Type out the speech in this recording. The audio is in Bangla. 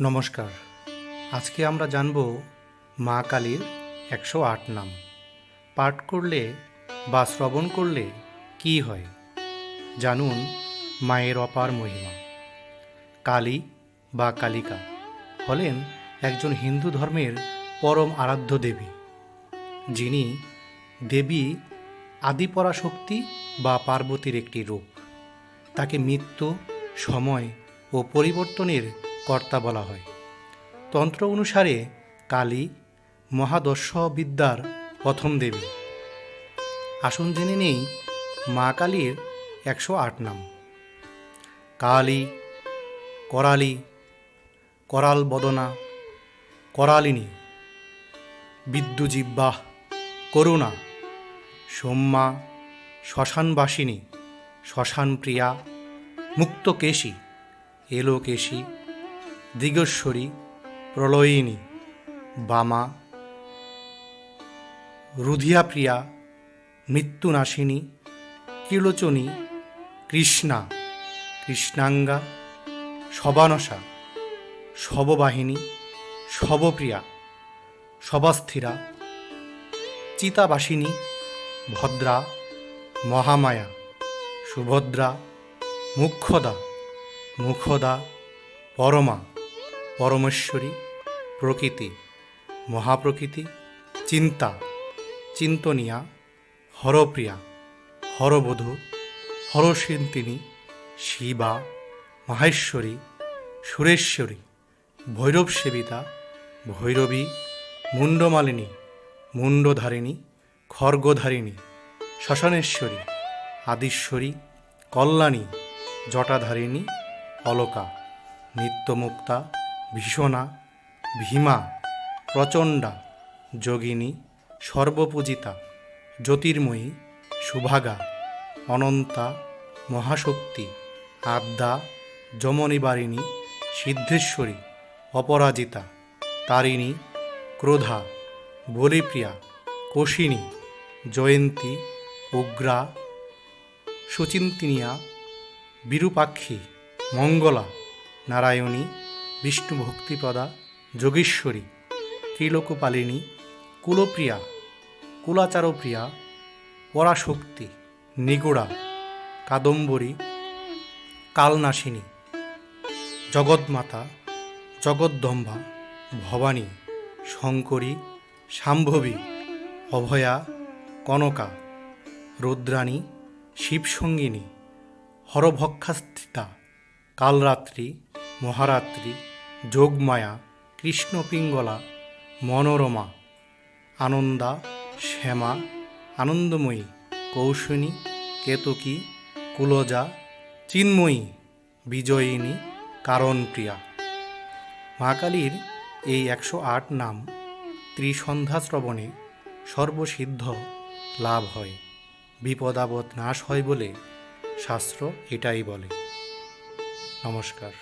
নমস্কার। আজকে আমরা জানব মা কালীর একশো আট নাম। পাঠ করলে বা শ্রবণ করলে কি হয়? জানুন মায়ের অপার মহিমা। কালী বা কালিকা হলেন একজন হিন্দু ধর্মের পরম আরাধ্য দেবী। যিনি দেবী আদিপরাশক্তি বা পার্বতীর একটি রূপ। তাকে মৃত্যু, সময় ও পরিবর্তনের কর্তা বলা হয়। তন্ত্র অনুসারে কালী মহাদর্শ বিদ্যার প্রথম দেবী। আসুন জেনে নেই মা কালীর একশো আট নাম। কালী, করালি, করাল বদনা, করালিনী বিদ্যুজিব্বাহ করুণা, সোম্মা, শ্মশানবাসিনী, শ্মশানপ্রিয়া, মুক্তকেশী, এলোকেশী দিগস্বরী, প্রলয়িনী, বামা রুধিয়াপ্রিয়া মৃত্যুনাশিনী, কিলোচনী, কৃষ্ণা, কৃষ্ণাঙ্গা শবানসা শববাহিনী, শবপ্রিয়া শবাস্থিরা চিতাবাসিনী, ভদ্রা, মহামায়া, সুভদ্রা, মুখ্যদা, মুখদা, পরমা। পরমেশ্বরী, প্রকৃতি, মহাপ্রকৃতি, চিন্তা, চিন্তনিয়া, হরপ্রিয়া, হরবধূ, হরসিন্তিনী, শিবা, মাহেশ্বরী, সুরেশ্বরী ভৈরব সেবিতা ভৈরবী মুন্ডমালিনী মুন্ডধারিণী খর্গধারিণী শ্মশানেশ্বরী আদিশ্বরী, কল্যাণী, জটাধারিণী, অলকা, নিত্যমুক্তা ভীষণা, ভীমা, প্রচণ্ডা, যোগিনী, সর্বপূজিতা, জ্যোতির্ময়ী, সুভাগা, অনন্তা, মহাশক্তি, আদ্যা, যমনিবারিণী, সিদ্ধেশ্বরী, অপরাজিতা, তারিণী, ক্রোধা, বলিপ্রিয়া, কোশিনী, জয়ন্তী, উগ্রা, সুচিন্তিনিয়া, বিরূপাক্ষী, মঙ্গলা, নারায়ণী বিষ্ণু ভক্তিপদা যোগীশ্বরী, ত্রিলোকপালিনী, কুলপ্রিয়া, কুলাচারপ্রিয়া, পরাশক্তি, নিগুড়া, কাদম্বরী, কালনাশিনী, জগৎমাতা জগদ্দম্ভা ভবানী, শঙ্করী, শাম্ভবী, অভয়া, কনকা, রুদ্রাণী, শিবসঙ্গিনী, হরভক্ষাস্থিতা, কালরাত্রি, মহারাত্রি যোগমায়া কৃষ্ণপিঙ্গলা মনোরমা, আনন্দা, শ্যামা, আনন্দময়ী, কৌশনী, কেতকী, কুলজা, চিন্ময়ী, বিজয়িনী, কারণপ্রিয়া। মা কালীর এই একশো আট নাম ত্রিসন্ধ্যা শ্রবণে সর্বসিদ্ধ লাভ হয়, বিপদাবদ নাশ হয় বলে শাস্ত্র এটাই বলে। নমস্কার।